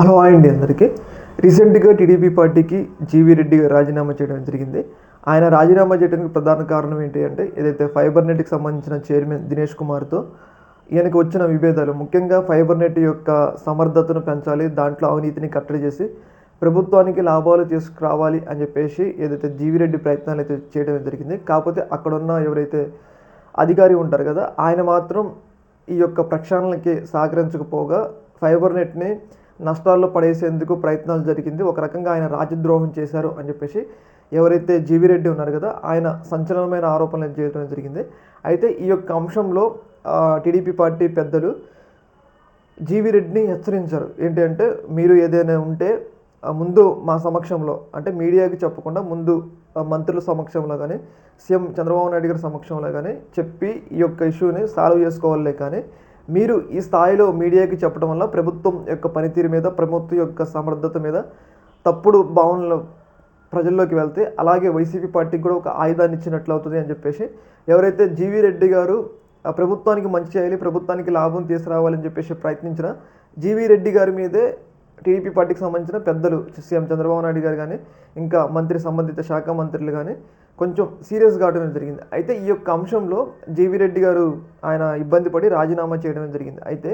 Hello అండి అందరికీ. రీసెంట్గా టీడీపీ పార్టీకి జీవీ రెడ్డి రాజీనామా చేయడం జరిగింది. ఆయన రాజీనామా చేయడానికి ప్రధాన కారణం ఏంటి అంటే ఏదైతే ఫైబర్ నెట్కి సంబంధించిన చైర్మన్ దినేష్ కుమార్తో ఈయనకు వచ్చిన విభేదాలు ముఖ్యంగా ఫైబర్ నెట్ యొక్క సమర్థతను పెంచాలి దాంట్లో అవినీతిని కట్టడి చేసి ప్రభుత్వానికి లాభాలు తీసుకురావాలి అని చెప్పేసి ఏదైతే జీవిరెడ్డి ప్రయత్నాలు అయితే చేయడం జరిగింది. కాకపోతే అక్కడున్న ఎవరైతే అధికారి ఉంటారు కదా ఆయన మాత్రం ఈ యొక్క ప్రక్షాళనకి సహకరించకపోగా ఫైబర్ నెట్ని నష్టాల్లో పడేసేందుకు ప్రయత్నాలు జరిగింది. ఒక రకంగా ఆయన రాజద్రోహం చేశారు అని చెప్పేసి ఎవరైతే జీవి రెడ్డి ఉన్నారు కదా ఆయన సంచలనమైన ఆరోపణలు చేయడం జరిగింది. అయితే ఈ యొక్క అంశంలో టీడీపీ పార్టీ పెద్దలు జీవి రెడ్డిని హెచ్చరించారు. ఏంటి అంటే మీరు ఏదైనా ఉంటే ముందు మా సమక్షంలో అంటే మీడియాకి చెప్పకుండా ముందు మంత్రుల సమక్షంలో కానీ సీఎం చంద్రబాబు నాయుడు గారి సమక్షంలో కానీ చెప్పి ఈ యొక్క ఇష్యూని సాల్వ్ చేసుకోవాలే కానీ మీరు ఈ స్థాయిలో మీడియాకి చెప్పడం వల్ల ప్రభుత్వం యొక్క పనితీరు మీద ప్రభుత్వం యొక్క సమర్థత మీద తప్పుడు భావనలు ప్రజల్లోకి వెళ్తే అలాగే వైసీపీ పార్టీకి కూడా ఒక ఆయుధాన్ని ఇచ్చినట్లు అవుతుంది అని చెప్పేసి ఎవరైతే జీవీ రెడ్డి గారు ఆ ప్రభుత్వానికి మంచి చేయాలి ప్రభుత్వానికి లాభం తీసుకురావాలని చెప్పేసి ప్రయత్నించిన జీవీ రెడ్డి గారి మీదే టీడీపీ పార్టీకి సంబంధించిన పెద్దలు సీఎం చంద్రబాబు నాయుడు గారు కానీ ఇంకా మంత్రి సంబంధిత శాఖ మంత్రులు కానీ కొంచెం సీరియస్ కావడం జరిగింది. అయితే ఈ యొక్క అంశంలో జీవీ రెడ్డి గారు ఆయన ఇబ్బంది పడి రాజీనామా చేయడం జరిగింది. అయితే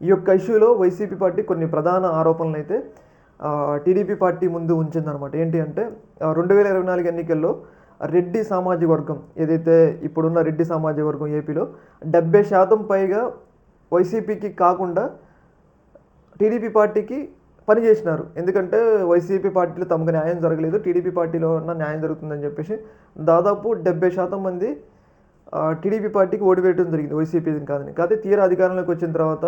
ఈ యొక్క ఇష్యూలో వైసీపీ పార్టీ కొన్ని ప్రధాన ఆరోపణలు అయితే టీడీపీ పార్టీ ముందు ఉంచిందనమాట ఏంటి అంటే రెండు వేల ఇరవై నాలుగు ఎన్నికల్లో రెడ్డి సామాజిక వర్గం ఏదైతే ఇప్పుడున్న రెడ్డి సామాజిక వర్గం ఏపీలో డెబ్బై శాతం పైగా వైసీపీకి కాకుండా టీడీపీ పార్టీకి పని చేసినారు. ఎందుకంటే వైసీపీ పార్టీలో తమకు న్యాయం జరగలేదు టీడీపీ పార్టీలో ఉన్న న్యాయం జరుగుతుందని చెప్పేసి దాదాపు డెబ్బై శాతం మంది టీడీపీ పార్టీకి ఓటు వేయడం జరిగింది వైసీపీ కాదని. కాకపోతే తీరా అధికారంలోకి వచ్చిన తర్వాత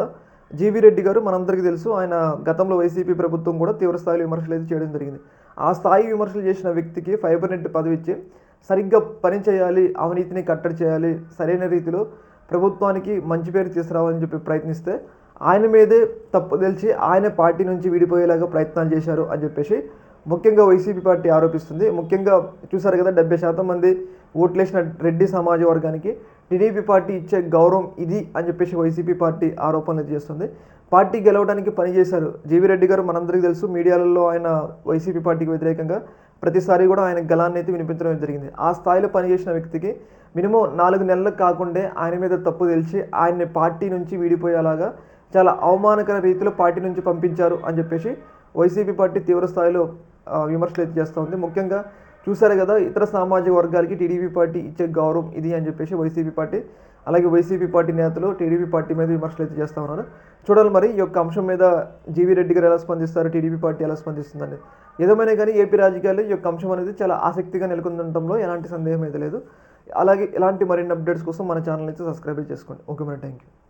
జీవీ రెడ్డి గారు మనందరికీ తెలుసు ఆయన గతంలో వైసీపీ ప్రభుత్వం కూడా తీవ్రస్థాయి విమర్శలు అయితే చేయడం జరిగింది. ఆ స్థాయి విమర్శలు చేసిన వ్యక్తికి ఫైబర్ నెట్ పదవి ఇచ్చి సరిగ్గా పని చేయాలి అవినీతిని కట్టడి చేయాలి సరైన రీతిలో ప్రభుత్వానికి మంచి పేరు తీసుకురావాలని చెప్పి ప్రయత్నిస్తే ఆయన మీదే తప్పు తెలిసి ఆయన పార్టీ నుంచి విడిపోయేలాగా ప్రయత్నాలు చేశారు అని చెప్పేసి ముఖ్యంగా వైసీపీ పార్టీ ఆరోపిస్తుంది. ముఖ్యంగా చూసారు కదా డెబ్బై శాతం మంది ఓట్లేసిన రెడ్డి సమాజ వర్గానికి టీడీపీ పార్టీ ఇచ్చే గౌరవం ఇది అని చెప్పేసి వైసీపీ పార్టీ ఆరోపణలు చేస్తుంది. పార్టీ గెలవడానికి పనిచేశారు జీవీ రెడ్డి గారు మనందరికీ తెలుసు మీడియాలలో ఆయన వైసీపీ పార్టీకి వ్యతిరేకంగా ప్రతిసారి కూడా ఆయన గలాన్ని అయితే వినిపించడం జరిగింది. ఆ స్థాయిలో పనిచేసిన వ్యక్తికి మినిమం నాలుగు నెలలకు కాకుండా ఆయన మీద తప్పు తెలిసి ఆయన్ని పార్టీ నుంచి వీడిపోయేలాగా చాలా అవమానకర రీతిలో పార్టీ నుంచి పంపించారు అని చెప్పేసి వైసీపీ పార్టీ తీవ్ర స్థాయిలో విమర్శలు అయితే చేస్తూ ఉంది. ముఖ్యంగా చూసారు కదా ఇతర సామాజిక వర్గాలకి టీడీపీ పార్టీ ఇచ్చే గౌరవం ఇది అని చెప్పేసి వైసీపీ పార్టీ అలాగే వైసీపీ పార్టీ నేతలు టీడీపీ పార్టీ మీద విమర్శలు అయితే చేస్తూ ఉన్నారు. చూడాలి మరి ఈ యొక్క అంశం మీద జీవీ రెడ్డి గారు ఎలా స్పందిస్తారు టీడీపీ పార్టీ ఎలా స్పందిస్తుందని. ఏదేమైనా కానీ ఏపీ రాజకీయాల్లో ఈ యొక్క అంశం అనేది చాలా ఆసక్తిగా నెలకొందడంలో ఎలాంటి సందేహం అయితే లేదు. అలాగే ఇలాంటి మరిన్ని అప్డేట్స్ కోసం మన ఛానల్ అయితే సబ్స్క్రైబ్ చేసుకోండి. ఓకే మరి థ్యాంక్ యూ